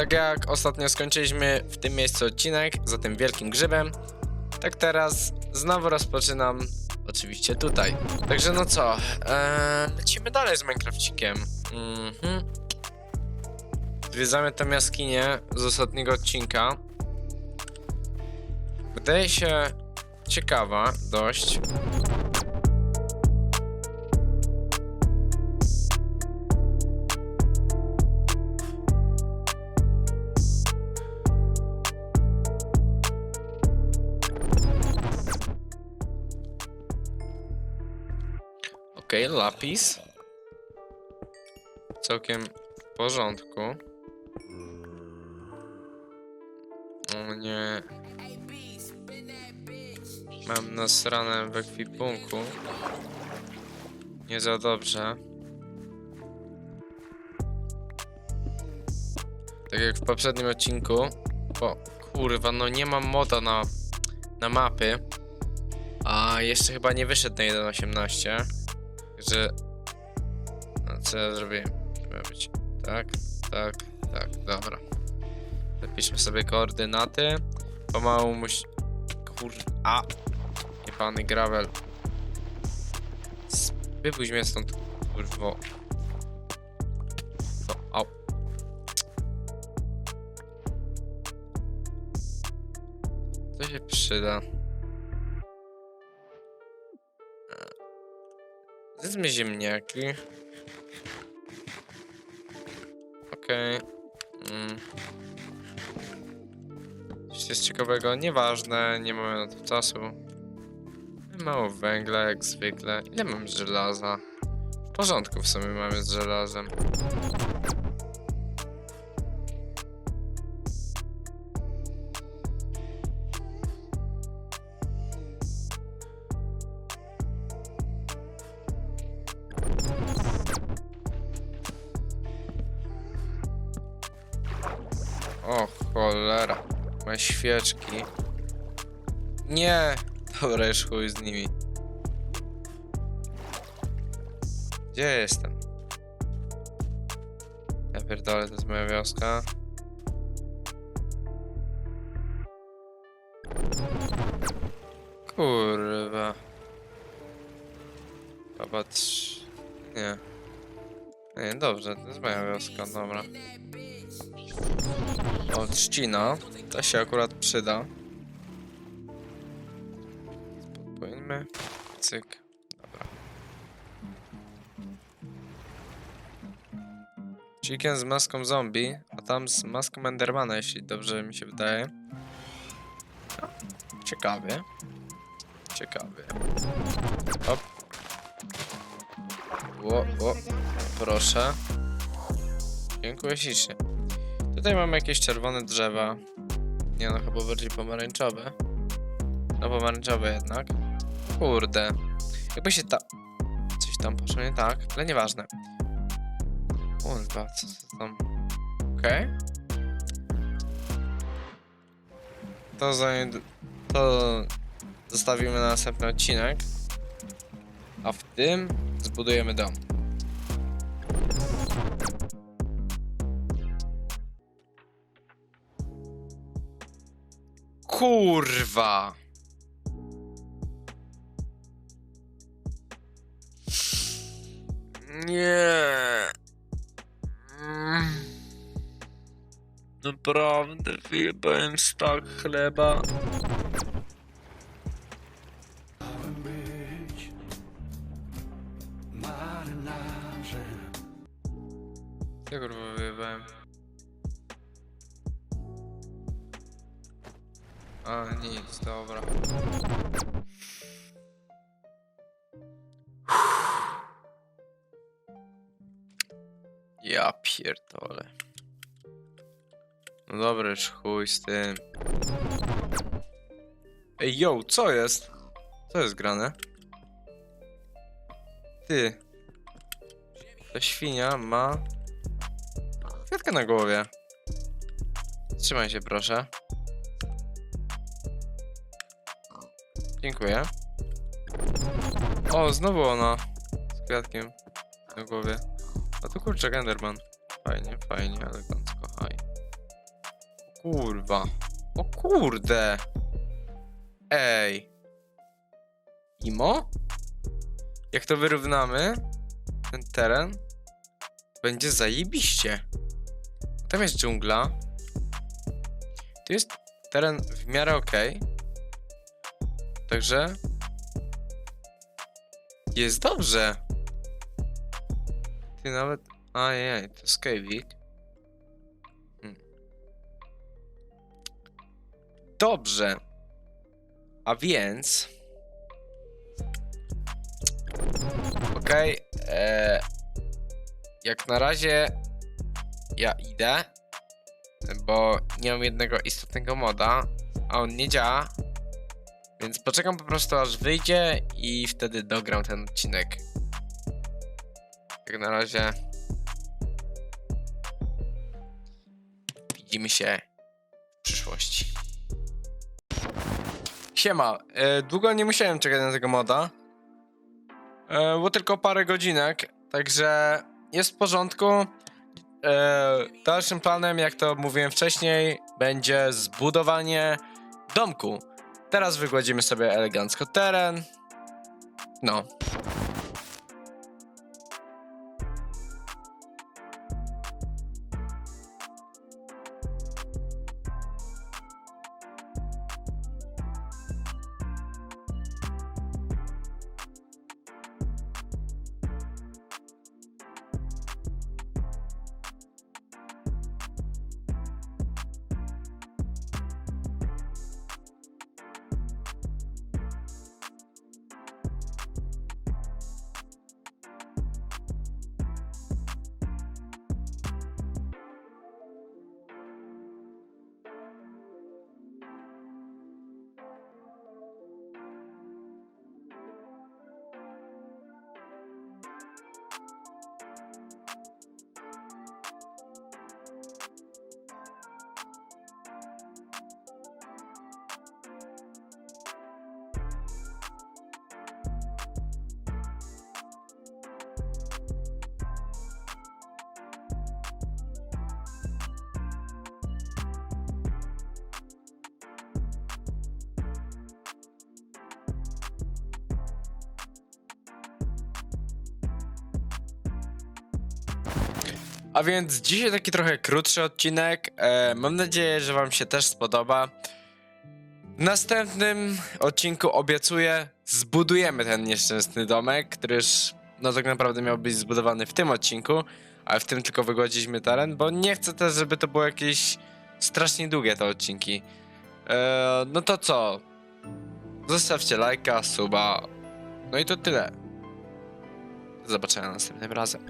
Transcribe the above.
tak jak ostatnio skończyliśmy w tym miejscu odcinek, za tym wielkim grzybem, tak teraz znowu rozpoczynam oczywiście tutaj. Także no co, eee, lecimy dalej z Minecrafcikiem. Mhm. Zwiedzamy tę jaskinię z ostatniego odcinka. Wydaje się ciekawa dość. Okej, lapis. Całkiem w porządku. O nie. Mam nasrane w ekwipunku. Nie za dobrze. Tak jak w poprzednim odcinku. O, kurwa, no nie mam moda na, na mapy. A jeszcze chyba nie wyszedł na 1.18. Także. No co ja zrobiłem? Być tak, tak, tak, dobra. Zapiszmy sobie koordynaty. Pomału musi. Kur. A! Jebany gravel. Wypuść mnie stąd, kurwo. Au. To się przyda. Zjedzmy ziemniaki. Okej. Mm. Coś jest ciekawego? Nieważne, nie mamy na to czasu. Mało węgla, jak zwykle. Ile mam żelaza? W porządku w sumie mamy z żelazem. O cholera. Moje świeczki. Nie! Dobra, już chuj z nimi. Gdzie jestem? Ja pierdolę, to jest moja wioska. Kurwa. Popatrz. Nie. Nie, dobrze, to jest moja wioska, dobra. O, trzcina. Ta się akurat przyda. Podpłyńmy. Cyk. Dobra. Chicken z maską zombie, a tam z maską Endermana, jeśli dobrze mi się wydaje. Ciekawie. Ciekawie. Hop. Ło, o, proszę. Dziękuję ślicznie. Tutaj mamy jakieś czerwone drzewa. Nie no, chyba bardziej pomarańczowe. No pomarańczowe jednak. Kurde. Jakby się ta... Coś tam poszło nie tak, ale nieważne. Kurwa, co to tam... Okej. To za... To zostawimy na następny odcinek. A w tym zbudujemy dom. Kurwa! Nie. Mm. Naprawdę wyjebałem stak chleba. A nic, dobra. Ja pierdolę. No dobra, już chuj z tym. Ej, yo, co jest? Co jest grane? Ty. Ta świnia ma kwiatkę na głowie. Trzymaj się, proszę. Dziękuję. O, znowu ona. Z kwiatkiem na głowie. A to kurczak Enderman. Fajnie, fajnie, elegancko, haj. kurwa. O kurde. Ej. Imo? Jak to wyrównamy, ten teren, będzie zajebiście. Tam jest dżungla. Tu jest teren w miarę ok. Także jest dobrze. Ty nawet. Ajej, to skajwik. Hmm. Dobrze. A więc. Okej. e, jak na razie ja idę, bo nie mam jednego istotnego moda, a on nie działa. Więc poczekam po prostu aż wyjdzie i wtedy dogram ten odcinek. Jak na razie. Widzimy się w przyszłości. Siema, e, długo nie musiałem czekać na tego moda. E, było tylko parę godzinek, także jest w porządku. E, dalszym planem, jak to mówiłem wcześniej, będzie zbudowanie domku. Teraz wygładzimy sobie elegancko teren. No. A więc dzisiaj taki trochę krótszy odcinek. E, mam nadzieję, że Wam się też spodoba. W następnym odcinku obiecuję, zbudujemy ten nieszczęsny domek, który już no tak naprawdę miał być zbudowany w tym odcinku, ale w tym tylko wygładziliśmy teren, bo nie chcę też, żeby to było jakieś strasznie długie te odcinki. E, no to co? Zostawcie lajka, suba. No i to tyle. Do zobaczenia następnym razem.